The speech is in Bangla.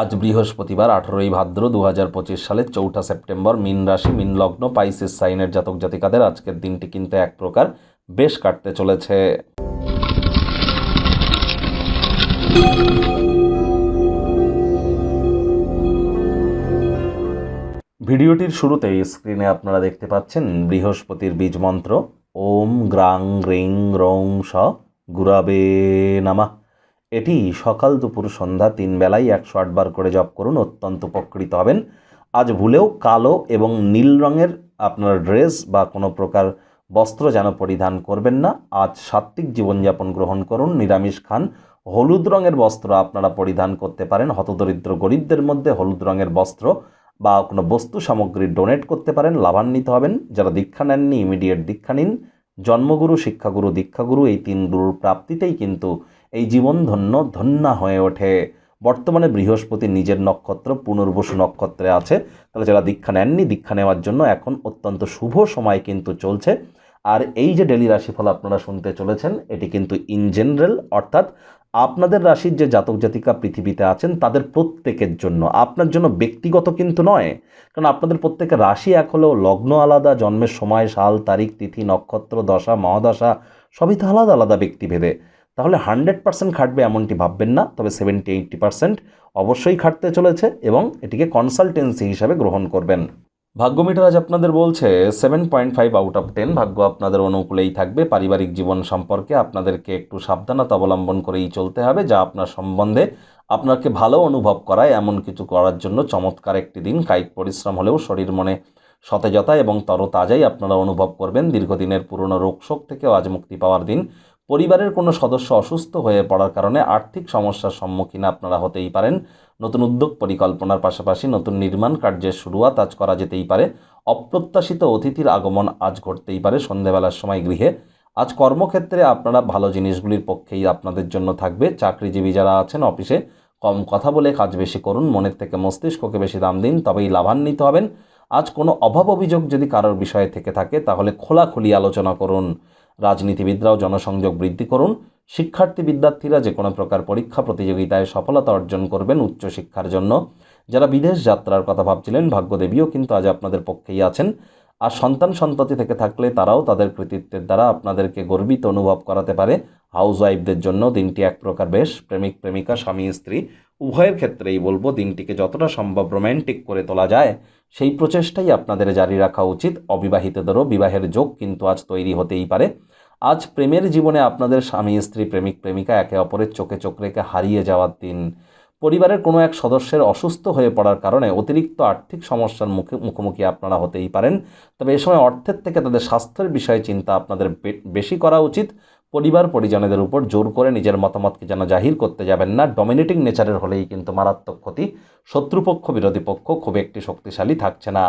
আজ বৃহস্পতিবার, আঠারোই ভাদ্র দু হাজার পঁচিশ সালের চৌঠা সেপ্টেম্বর, মিন রাশি, মিন লগ্ন, পাইসিস সাইনের জাতক জাতিকাদের আজকের দিনটি কিন্তু এক প্রকার বেশ কাটতে চলেছে। ভিডিওটির শুরুতেই স্ক্রিনে আপনারা দেখতে পাচ্ছেন বৃহস্পতির বীজ মন্ত্র, ওম গ্রাং গ্রিং রং স গুরাবে নামা। এটি সকাল দুপুর সন্ধ্যা তিন বেলায় একশো আটবার করে জপ করুন, অত্যন্ত উপকৃত হবেন। আজ ভুলেও কালো এবং নীল রঙের আপনার ড্রেস বা কোনো প্রকার বস্ত্র যেন পরিধান করবেন না। আজ সাত্ত্বিক জীবনযাপন গ্রহণ করুন, নিরামিষ খান। হলুদ রঙের বস্ত্র আপনারা পরিধান করতে পারেন। হতদরিদ্র গরিবদের মধ্যে হলুদ রঙের বস্ত্র বা কোনো বস্তু সামগ্রী ডোনেট করতে পারেন, লাভান্বিত হবেন। যারা দীক্ষা নেননি ইমিডিয়েট দীক্ষা নিন। জন্মগুরু, শিক্ষাগুরু, দীক্ষাগুরু এই তিন গুরুর প্রাপ্তিতেই কিন্তু এই জীবন ধন্য, ধন্যা হয়ে ওঠে। বর্তমানে বৃহস্পতি নিজের নক্ষত্র, পুনর্বসু নক্ষত্রে আছে। তাহলে যারা দীক্ষা নেননি, দীক্ষা নেওয়ার জন্য এখন অত্যন্ত শুভ সময় কিন্তু চলছে। আর এই যে ডেলি রাশিফল আপনারা শুনতে চলেছেন, এটি কিন্তু ইন জেনারেল অর্থাৎ আপনাদের রাশির যে জাতক জাতিকা পৃথিবীতে আছেন, তাদের প্রত্যেকের জন্য, আপনার জন্য ব্যক্তিগত কিন্তু নয়, কারণ আপনাদের প্রত্যেকের রাশি এক হলেও লগ্ন আলাদা, জন্মের সময়, সাল, তারিখ, তিথি, নক্ষত্র, দশা, মহাদশা, সবই তো আলাদা আলাদা ব্যক্তিভেদে। তাহলে হান্ড্রেড পার্সেন্ট খাটবে এমনটি ভাববেন না, তবে সেভেন্টি এইটটি পার্সেন্ট অবশ্যই খাটতে চলেছে এবং এটিকে কনসালটেন্সি হিসাবে গ্রহণ করবেন। ভাগ্য মিটার আজ আপনাদের বলছে seven point five out of ten ভাগ্য আপনাদের অনুকূলেই থাকবে। পারিবারিক জীবন সম্পর্কে আপনাদেরকে একটু সাবধানতা অবলম্বন করেই চলতে হবে, যা আপনার সম্বন্ধে আপনাকে ভালো অনুভব করায়। এমন কিছু করার জন্য চমৎকার একটি দিন। কায়িক পরিশ্রম হলেও শরীর মনে সতেজতা এবং তরতাজাই আপনারা অনুভব করবেন। দীর্ঘদিনের পুরনো রোগশোক থেকেও আজ মুক্তি পাওয়ার দিন। পরিবারের কোনো সদস্য অসুস্থ হয়ে পড়ার কারণে আর্থিক সমস্যার সম্মুখীন আপনারা হতেই পারেন। নতুন উদ্যোগ পরিকল্পনার পাশাপাশি নতুন নির্মাণ কার্যের শুরুয়াত আজ করা যেতেই পারে। অপ্রত্যাশিত অতিথির আগমন আজ ঘটতেই পারে সন্ধেবেলার সময় গৃহে। আজ কর্মক্ষেত্রে আপনারা ভালো জিনিসগুলির পক্ষেই আপনাদের জন্য থাকবে। চাকরিজীবী যারা আছেন অফিসে, কম কথা বলে কাজ বেশি করুন, মনের থেকে মস্তিষ্ককে বেশি দাম দিন, তবেই লাভান্বিত হবেন। আজ কোনো অভাব অভিযোগ যদি কারোর বিষয়ে থেকে থাকে, তাহলে খোলাখুলি আলোচনা করুন। রাজনীতিবিদরাও জনসংযোগ বৃদ্ধি করুন, শিক্ষার্থী বিদ্যার্থীরা যে কোনো প্রকার পরীক্ষা প্রতিযোগিতায় সফলতা অর্জন করবেন উচ্চশিক্ষার জন্য। যারা বিদেশ যাত্রার কথা ভাবছিলেন, ভাগ্যদেবীও কিন্তু আজ আপনাদের পক্ষেই আছেন। আর সন্তান সন্ততি থেকে থাকলে তারাও তাদের কৃতিত্বের দ্বারা আপনাদেরকে গর্বিত অনুভব করাতে পারে। হাউস ওয়াইফদের জন্য দিনটি এক প্রকার বেশ প্রেমিক, প্রেমিকা, স্বামী, স্ত্রী, উভয়ের ক্ষেত্রেই বলব দিনটিকে যতটা সম্ভব রোম্যান্টিক করে তোলা যায়, সেই প্রচেষ্টাই আপনাদের জারি রাখা উচিত। অবিবাহিতদেরও বিবাহের যোগ কিন্তু আজ তৈরি হতেই পারে। আজ প্রেমের জীবনে আপনাদের স্বামী, স্ত্রী, প্রেমিক, প্রেমিকা একে অপরের চোখে চোখ রেখে হারিয়ে যাওয়ার দিন। পরিবারের কোনো এক সদস্যের অসুস্থ হয়ে পড়ার কারণে অতিরিক্ত আর্থিক সমস্যার মুখে মুখোমুখি আপনারা হতেই পারেন। তবে এ সময় অর্থের থেকে তাদের স্বাস্থ্যের বিষয়ে চিন্তা আপনাদের বেশি করা উচিত। পরিবার পরিজনদের উপর জোর করে নিজের মতামতকে যেন জাহির করতে যাবেন না। ডমিনেটিং নেচারের হলেই কিন্তু মারাত্মক ক্ষতি। শত্রুপক্ষ, বিরোধী পক্ষ খুব একটি শক্তিশালী থাকছে না।